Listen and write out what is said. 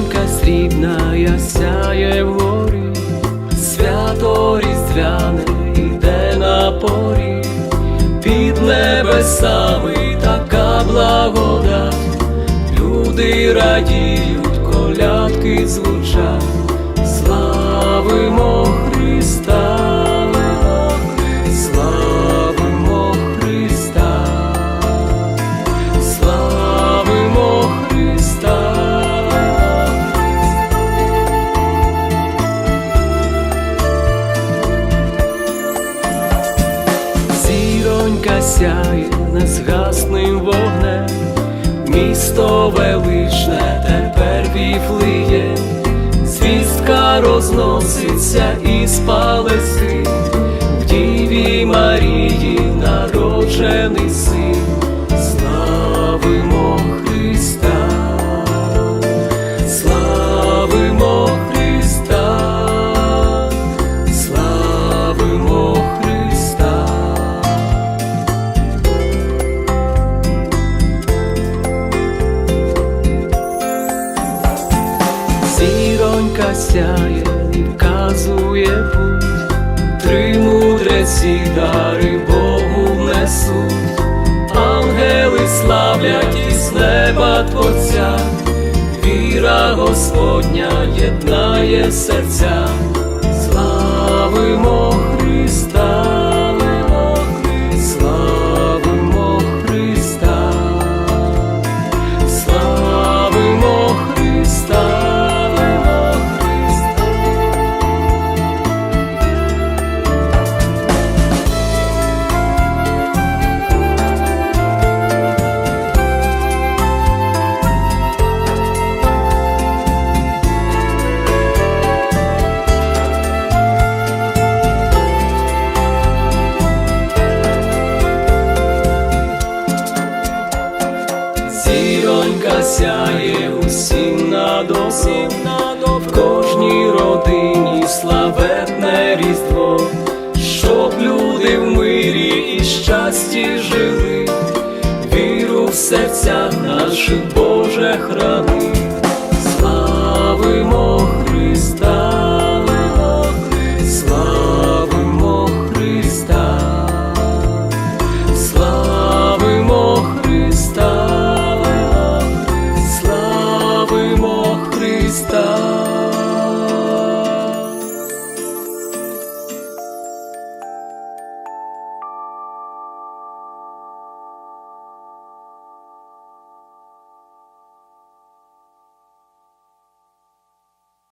Сонька срібна я сяє в горі, свято різдвяне йде на порі, під небесами така благода, люди радіють, колядки звучать, славимо Христа. Зіронька сяє незгасним вогнем, місто величне тепер віфлиє, звістка розноситься із палеси, в Діві Марії народжений син, Зіронька сяє вказує путь, три мудреці дари Богу несуть, ангели славлять із неба Творця, віра Господня єднає серця, сяє усім над усім в кожній родині славетне різдво, щоб люди в мирі і щасті жили, віру в серцях наших Боже храни, славимо